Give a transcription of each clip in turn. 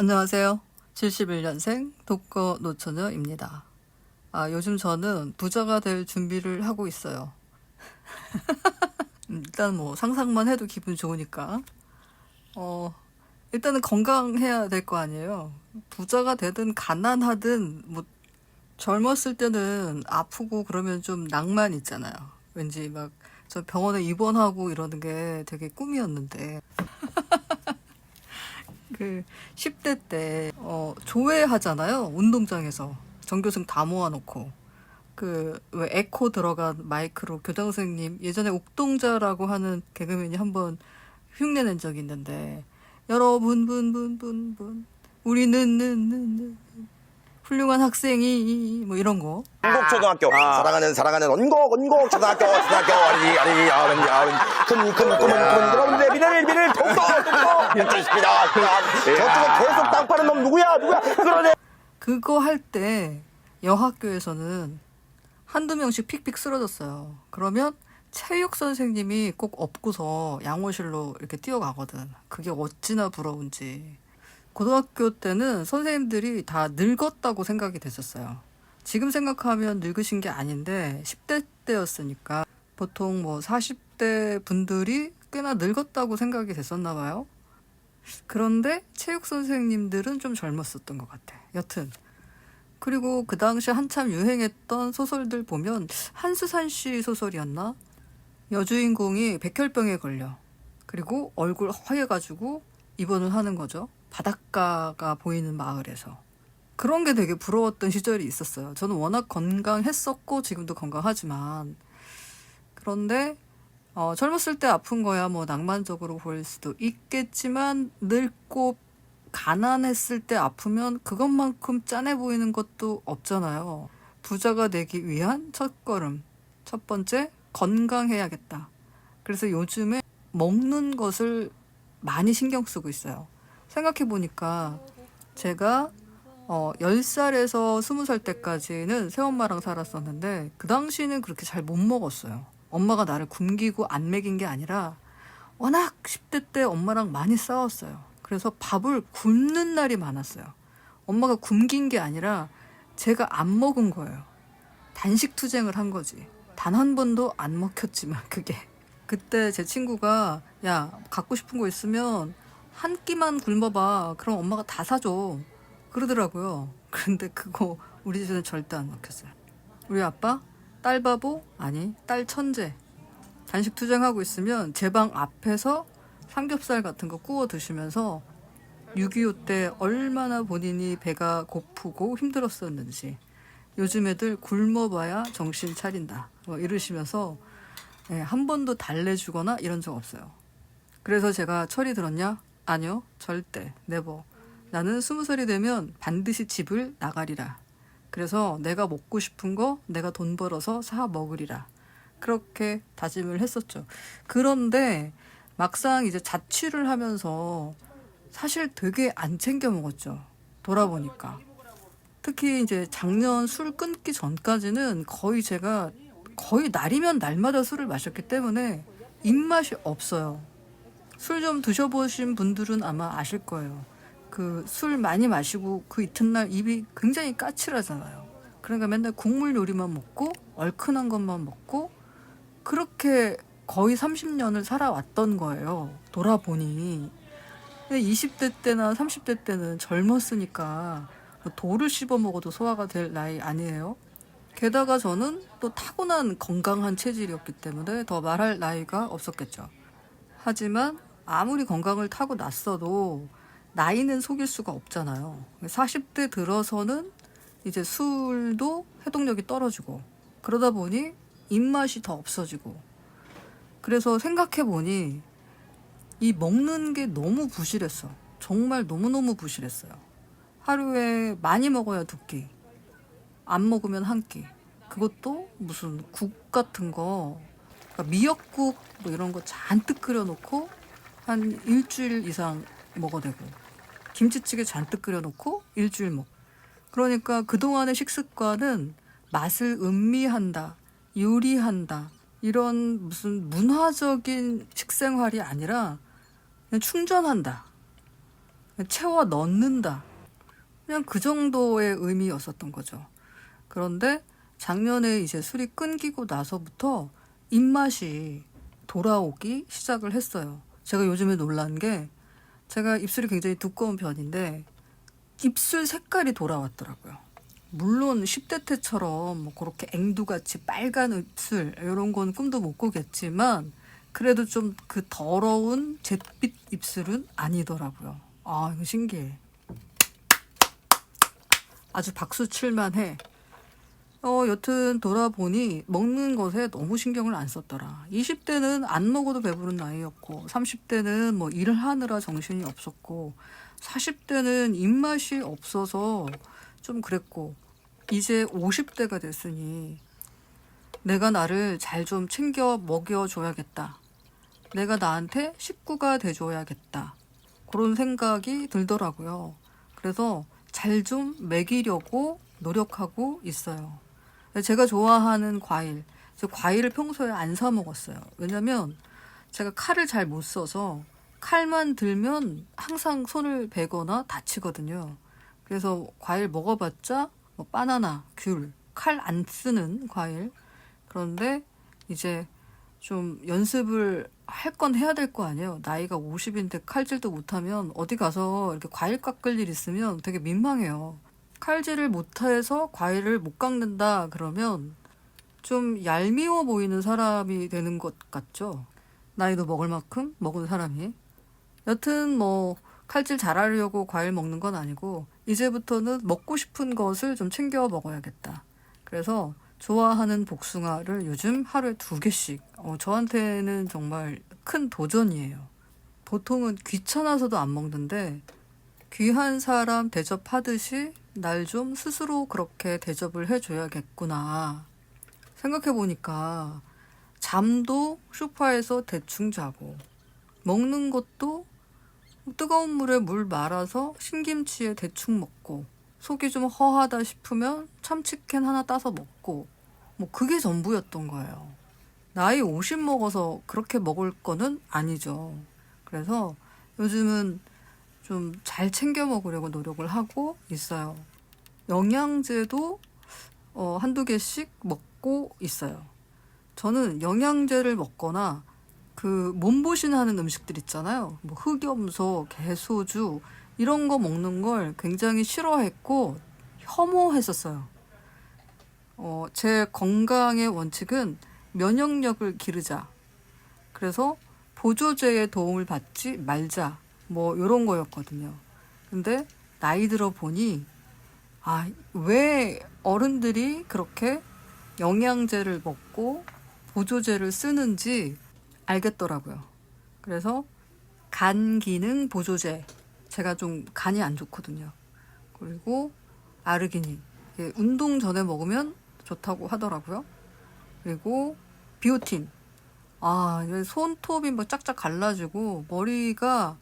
안녕하세요. 71년생 독거 노처녀입니다. 아, 요즘 저는 부자가 될 준비를 하고 있어요. 음, 일단 뭐 상상만 해도 기분 좋으니까. 어, 일단은 건강해야 될 거 아니에요. 부자가 되든 가난하든 뭐 젊었을 때는 아프고 그러면 좀 낭만 있잖아요. 왠지 막 저 병원에 입원하고 이러는 게 되게 꿈이었는데. 그 10대 때 어, 조회하잖아요. 운동장에서 전교생 다 모아놓고 그 왜 에코 들어간 마이크로 교장 선생님 예전에 옥동자라고 하는 개그맨이 한번 흉내낸 적이 있는데 여러분 분분분분 우리는 는는 훌륭한 학생이 뭐 이런 거. 원곡 초등학교. 사랑하는 사랑하는 원곡 원곡 초등학교 초등학교. 어린이 어린이 어른이 어른 큰큰. 꿈은 꿈은 여러분들의 미래를 미래를 돕고 돕고 해주십니다. 저쪽에 계속 땅 파는 놈 누구야? 누구야? 그러네. 그거 할 때 여학교에서는 한두 명씩 픽픽 쓰러졌어요. 그러면 체육 선생님이 꼭 업고서 양호실로 이렇게 뛰어가거든. 그게 어찌나 부러운지. 고등학교 때는 선생님들이 다 늙었다고 생각이 됐었어요. 지금 생각하면 늙으신 게 아닌데 10대 때였으니까 보통 뭐 40대 분들이 꽤나 늙었다고 생각이 됐었나 봐요. 그런데 체육 선생님들은 좀 젊었었던 것 같아. 여튼 그리고 그 당시 한참 유행했던 소설들 보면 한수산 씨 소설이었나? 여주인공이 백혈병에 걸려. 그리고 얼굴 허해가지고 입원을 하는 거죠. 바닷가가 보이는 마을에서. 그런 게 되게 부러웠던 시절이 있었어요. 저는 워낙 건강했었고 지금도 건강하지만 그런데 어, 젊었을 때 아픈 거야 뭐 낭만적으로 보일 수도 있겠지만 늙고 가난했을 때 아프면 그것만큼 짠해 보이는 것도 없잖아요. 부자가 되기 위한 첫 걸음. 첫 번째, 건강해야겠다. 그래서 요즘에 먹는 것을 많이 신경 쓰고 있어요. 생각해 보니까 제가 어, 10살에서 20살 때까지는 새엄마랑 살았었는데 그 당시는 그렇게 잘 못 먹었어요. 엄마가 나를 굶기고 안 먹인 게 아니라 워낙 10대 때 엄마랑 많이 싸웠어요. 그래서 밥을 굶는 날이 많았어요. 엄마가 굶긴 게 아니라 제가 안 먹은 거예요. 단식 투쟁을 한 거지. 단 한 번도 안 먹혔지만 그게. 그때 제 친구가 야 갖고 싶은 거 있으면 한 끼만 굶어봐. 그럼 엄마가 다 사줘. 그러더라고요. 근데 그거 우리 집에는 절대 안 먹혔어요. 우리 아빠 딸 바보 아니 딸 천재. 단식 투쟁하고 있으면 제 방 앞에서 삼겹살 같은 거 구워 드시면서 6.25 때 얼마나 본인이 배가 고프고 힘들었었는지 요즘 애들 굶어봐야 정신 차린다 뭐 이러시면서 예, 한 번도 달래주거나 이런 적 없어요. 그래서 제가 철이 들었냐? 아니요 절대 네버 나는 스무 살이 되면 반드시 집을 나가리라. 그래서 내가 먹고 싶은 거 내가 돈 벌어서 사 먹으리라. 그렇게 다짐을 했었죠. 그런데 막상 이제 자취를 하면서 사실 되게 안 챙겨 먹었죠. 돌아보니까. 특히 이제 작년 술 끊기 전까지는 거의 제가 거의 날이면 날마다 술을 마셨기 때문에 입맛이 없어요. 술 좀 드셔보신 분들은 아마 아실 거예요. 그 술 많이 마시고 그 이튿날 입이 굉장히 까칠하잖아요. 그러니까 맨날 국물 요리만 먹고 얼큰한 것만 먹고 그렇게 거의 30년을 살아왔던 거예요. 돌아보니. 근데 20대 때나 30대 때는 젊었으니까 뭐 돌을 씹어 먹어도 소화가 될 나이 아니에요. 게다가 저는 또 타고난 건강한 체질이었기 때문에 더 말할 나이가 없었겠죠. 하지만 아무리 건강을 타고 났어도 나이는 속일 수가 없잖아요. 40대 들어서는 이제 술도 해독력이 떨어지고 그러다 보니 입맛이 더 없어지고 그래서 생각해 보니 이 먹는 게 너무 부실했어. 정말 너무너무 부실했어요. 하루에 많이 먹어야 두 끼. 안 먹으면 한 끼. 그것도 무슨 국 같은 거, 그러니까 미역국 뭐 이런 거 잔뜩 끓여놓고 한 일주일 이상 먹어대고 김치찌개 잔뜩 끓여놓고 일주일 먹. 그러니까 그동안의 식습관은 맛을 음미한다, 요리한다, 이런 무슨 문화적인 식생활이 아니라 그냥 충전한다. 채워 넣는다. 그냥 그 정도의 의미였었던 거죠. 그런데 작년에 이제 술이 끊기고 나서부터 입맛이 돌아오기 시작을 했어요. 제가 요즘에 놀란 게 제가 입술이 굉장히 두꺼운 편인데 입술 색깔이 돌아왔더라고요. 물론 10대 때처럼 뭐 그렇게 앵두같이 빨간 입술 이런 건 꿈도 못 꾸겠지만 그래도 좀 그 더러운 잿빛 입술은 아니더라고요. 아 이거 신기해. 아주 박수 칠만 해. 어, 여튼 돌아보니 먹는 것에 너무 신경을 안 썼더라. 20대는 안 먹어도 배부른 나이였고, 30대는 뭐 일을 하느라 정신이 없었고, 40대는 입맛이 없어서 좀 그랬고, 이제 50대가 됐으니 내가 나를 잘 좀 챙겨 먹여줘야겠다. 내가 나한테 식구가 돼줘야겠다. 그런 생각이 들더라고요. 그래서 잘 좀 먹이려고 노력하고 있어요. 제가 좋아하는 과일, 저 과일을 평소에 안 사 먹었어요. 왜냐면 제가 칼을 잘 못 써서 칼만 들면 항상 손을 베거나 다치거든요. 그래서 과일 먹어봤자 뭐 바나나, 귤, 칼 안 쓰는 과일. 그런데 이제 좀 연습을 할 건 해야 될 거 아니에요. 나이가 50인데 칼질도 못하면 어디 가서 이렇게 과일 깎을 일 있으면 되게 민망해요. 칼질을 못해서 과일을 못 깎는다 그러면 좀 얄미워 보이는 사람이 되는 것 같죠. 나이도 먹을 만큼 먹은 사람이. 여튼 뭐 칼질 잘하려고 과일 먹는 건 아니고 이제부터는 먹고 싶은 것을 좀 챙겨 먹어야겠다. 그래서 좋아하는 복숭아를 요즘 하루에 두 개씩. 어, 저한테는 정말 큰 도전이에요. 보통은 귀찮아서도 안 먹는데 귀한 사람 대접하듯이 날 좀 스스로 그렇게 대접을 해줘야겠구나. 생각해보니까 잠도 소파에서 대충 자고 먹는 것도 뜨거운 물에 물 말아서 신김치에 대충 먹고 속이 좀 허하다 싶으면 참치캔 하나 따서 먹고 뭐 그게 전부였던 거예요. 나이 50 먹어서 그렇게 먹을 거는 아니죠. 그래서 요즘은 좀 잘 챙겨 먹으려고 노력을 하고 있어요. 영양제도 어, 한두 개씩 먹고 있어요. 저는 영양제를 먹거나 그 몸보신 하는 음식들 있잖아요. 뭐 흑염소, 개소주 이런 거 먹는 걸 굉장히 싫어했고 혐오했었어요. 어, 제 건강의 원칙은 면역력을 기르자. 그래서 보조제의 도움을 받지 말자. 뭐 이런 거였거든요. 근데 나이 들어 보니 아, 왜 어른들이 그렇게 영양제를 먹고 보조제를 쓰는지 알겠더라고요. 그래서 간 기능 보조제. 제가 좀 간이 안 좋거든요. 그리고 아르기닌. 운동 전에 먹으면 좋다고 하더라고요. 그리고 비오틴. 아, 손톱이 뭐 짝짝 갈라지고 머리가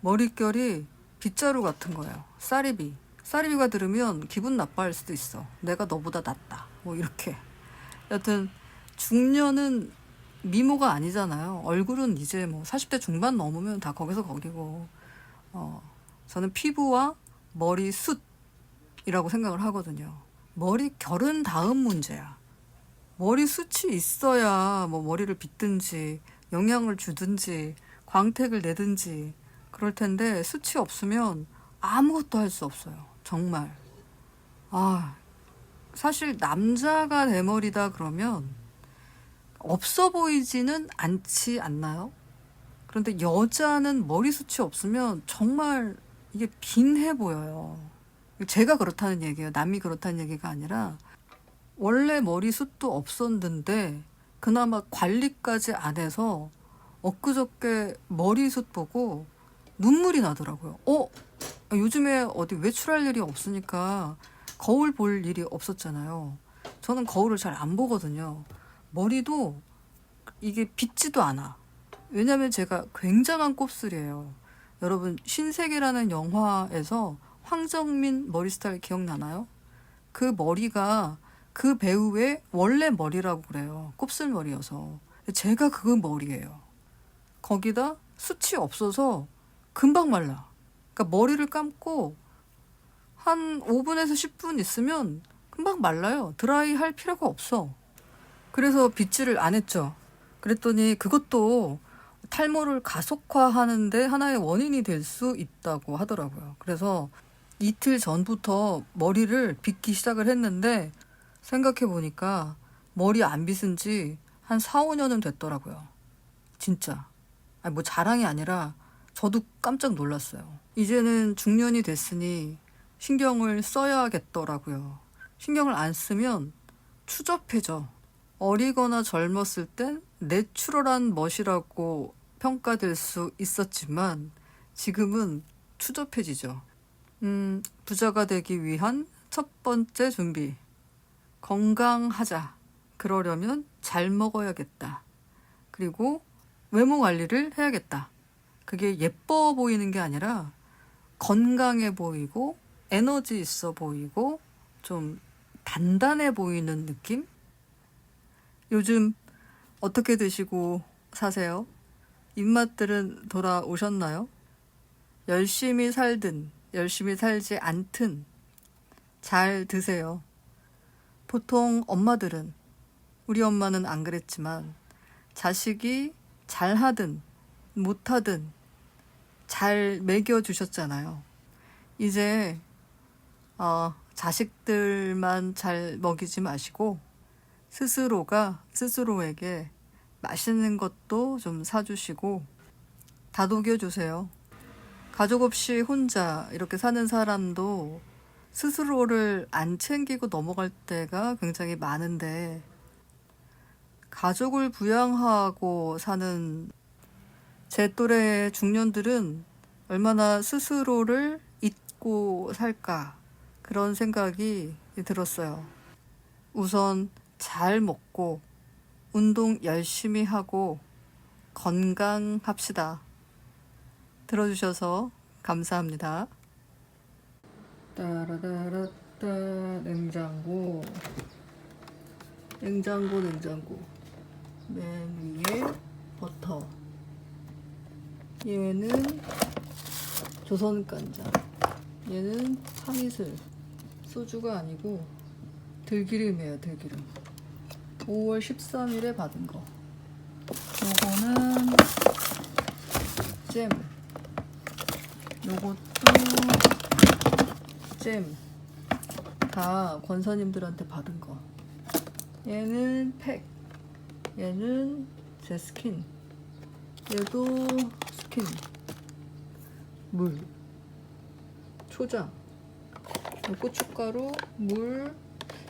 머릿결이 빗자루 같은 거예요. 쌀이비. 쌀이비가 들으면 기분 나빠할 수도 있어. 내가 너보다 낫다. 뭐 이렇게. 여튼 중년은 미모가 아니잖아요. 얼굴은 이제 뭐 40대 중반 넘으면 다 거기서 거기고. 어, 저는 피부와 머리 숱이라고 생각을 하거든요. 머리 결은 다음 문제야. 머리 숱이 있어야 뭐 머리를 빗든지 영양을 주든지 광택을 내든지 그럴 텐데 숱이 없으면 아무것도 할 수 없어요. 정말. 아, 사실 남자가 대머리다 그러면 없어 보이지는 않지 않나요? 그런데 여자는 머리숱이 없으면 정말 이게 빈해 보여요. 제가 그렇다는 얘기예요. 남이 그렇다는 얘기가 아니라 원래 머리숱도 없었는데 그나마 관리까지 안 해서 엊그저께 머리숱 보고 눈물이 나더라고요. 어? 요즘에 어디 외출할 일이 없으니까 거울 볼 일이 없었잖아요. 저는 거울을 잘 안 보거든요. 머리도 이게 빗지도 않아. 왜냐면 제가 굉장한 곱슬이에요. 여러분 신세계라는 영화에서 황정민 머리 스타일 기억나나요? 그 머리가 그 배우의 원래 머리라고 그래요. 곱슬머리여서. 제가 그 머리예요. 거기다 숱이 없어서 금방 말라. 그러니까 머리를 감고 한 5분에서 10분 있으면 금방 말라요. 드라이 할 필요가 없어. 그래서 빗질을 안 했죠. 그랬더니 그것도 탈모를 가속화하는데 하나의 원인이 될 수 있다고 하더라고요. 그래서 이틀 전부터 머리를 빗기 시작을 했는데 생각해 보니까 머리 안 빗은 지 한 4, 5년은 됐더라고요. 진짜. 아니 뭐 자랑이 아니라 저도 깜짝 놀랐어요. 이제는 중년이 됐으니 신경을 써야겠더라고요. 신경을 안 쓰면 추접해져. 어리거나 젊었을 땐 내추럴한 멋이라고 평가될 수 있었지만 지금은 추접해지죠. 음, 부자가 되기 위한 첫 번째 준비. 건강하자. 그러려면 잘 먹어야겠다. 그리고 외모 관리를 해야겠다. 그게 예뻐 보이는 게 아니라 건강해 보이고 에너지 있어 보이고 좀 단단해 보이는 느낌? 요즘 어떻게 드시고 사세요? 입맛들은 돌아오셨나요? 열심히 살든 열심히 살지 않든 잘 드세요. 보통 엄마들은 우리 엄마는 안 그랬지만 자식이 잘하든 못하든 잘 먹여주셨잖아요. 이제 어, 자식들만 잘 먹이지 마시고 스스로가 스스로에게 맛있는 것도 좀 사주시고 다독여 주세요. 가족 없이 혼자 이렇게 사는 사람도 스스로를 안 챙기고 넘어갈 때가 굉장히 많은데 가족을 부양하고 사는 제 또래의 중년들은 얼마나 스스로를 잊고 살까 그런 생각이 들었어요. 우선 잘 먹고 운동 열심히 하고 건강합시다. 들어주셔서 감사합니다. 따라다라따 냉장고 냉장고 냉장고 맨 위에 버터 얘는 조선 간장 얘는 파미슬 소주가 아니고 들기름이에요 들기름 5월 13일에 받은 거 요거는 잼 요것도 잼. 다 권사님들한테 받은 거. 얘는 팩. 얘는 제 스킨. 얘도 스킨. 물. 초장. 요 고춧가루, 물.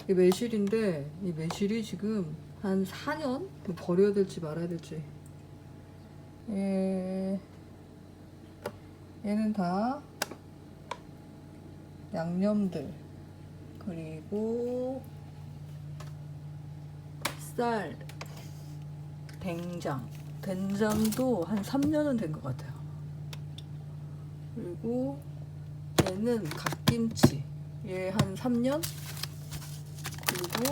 이 매실인데 이 매실이 지금 한 4년 버려야 될지 말아야 될지. 얘 얘는 다 양념들 그리고 쌀 된장 된장도 한 3년은 된 것 같아요. 그리고 얘는 갓김치. 얘 한 3년? 그리고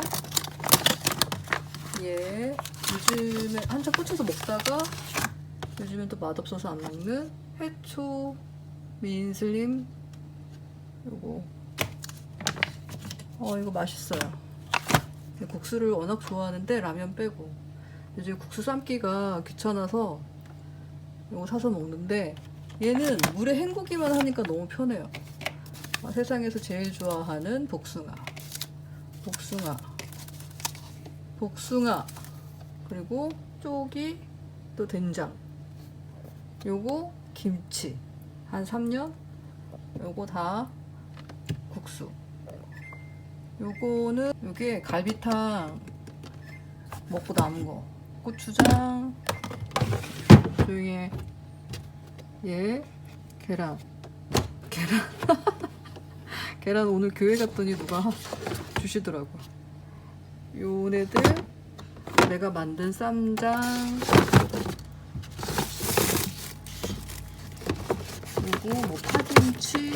얘 요즘에 한참 꽂혀서 먹다가 요즘엔 또 맛없어서 안 먹는 해초 민슬림 요거. 어 이거 맛있어요. 국수를 워낙 좋아하는데 라면 빼고 요즘 국수 삶기가 귀찮아서 이거 사서 먹는데 얘는 물에 헹구기만 하니까 너무 편해요. 아, 세상에서 제일 좋아하는 복숭아. 복숭아. 복숭아. 그리고 쪽이 또 된장. 요거 김치. 한 3년? 요거 다 국수. 요거는 요게 갈비탕 먹고 남은 거 고추장 조용히 해. 얘 계란. 계란. 계란 오늘 교회 갔더니 누가 주시더라고. 요네들 내가 만든 쌈장. 그리고 뭐 파김치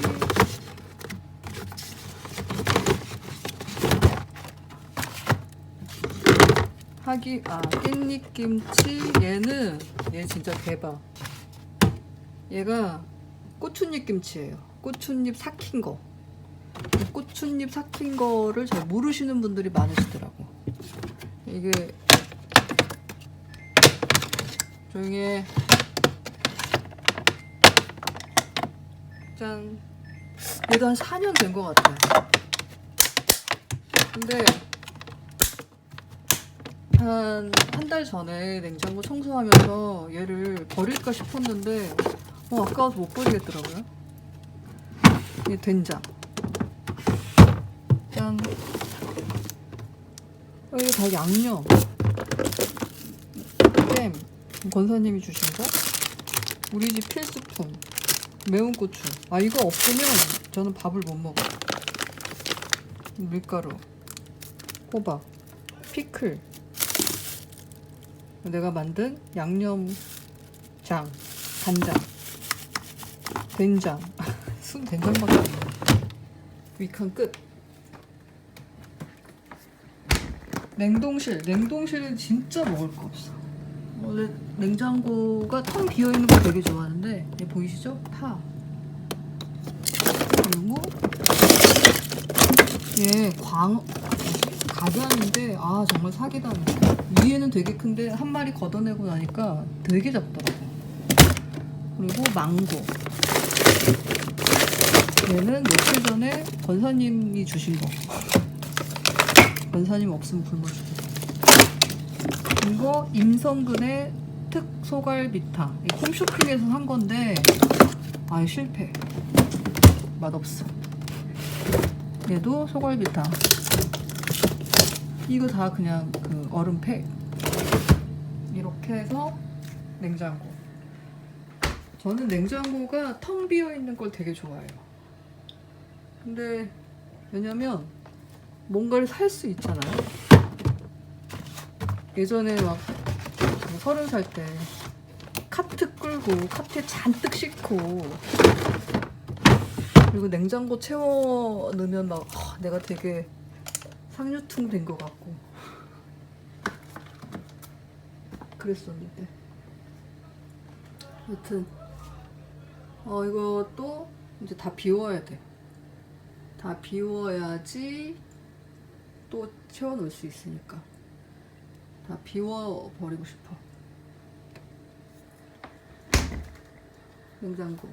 하기 아 깻잎 김치 얘는 얘 진짜 대박 얘가 고추잎 김치예요. 고추잎 삭힌 거. 이 고추잎 삭힌 거를 잘 모르시는 분들이 많으시더라고. 이게 조용히 해. 짠. 얘도 한 4년 된 것 같아. 근데 한 한 달 전에 냉장고 청소하면서 얘를 버릴까 싶었는데 어, 아까워서 못 버리겠더라고요. 이 된장. 짠. 어, 이거 다 양념. 잼. 권사님이 주신 거. 우리 집 필수품. 매운 고추. 아 이거 없으면 저는 밥을 못 먹어요. 밀가루. 호박. 피클. 내가 만든 양념장, 간장, 된장. 순 된장밖에 없네. 위칸 끝. 냉동실. 냉동실은 진짜 먹을 거 없어. 원래 냉장고가 텅 비어 있는 거 되게 좋아하는데 얘 보이시죠? 파. 그리고 얘 광, 가자인데 아 정말 사기다. 위에는 되게 큰데 한 마리 걷어내고 나니까 되게 작더라고. 그리고 망고. 얘는 며칠 전에 권사님이 주신 거. 권사님 없으면 굶어 죽겠다. 이거 임성근의 특 소갈비탕. 이 홈쇼핑에서 산 건데 아 실패. 맛없어. 얘도 소갈비탕. 이거 다 그냥 그 얼음팩. 이렇게 해서 냉장고. 저는 냉장고가 텅 비어 있는 걸 되게 좋아해요. 근데 왜냐면 뭔가를 살 수 있잖아요. 예전에 막뭐 서른 살 때 카트 끌고 카트에 잔뜩 싣고 그리고 냉장고 채워 넣으면 막 아, 내가 되게 상류층 된것 같고 그랬었는데 여튼 어 이것도 이제 다 비워야 돼. 다 비워야지 또 채워 넣을 수 있으니까 다 비워 버리고 싶어. 냉장고.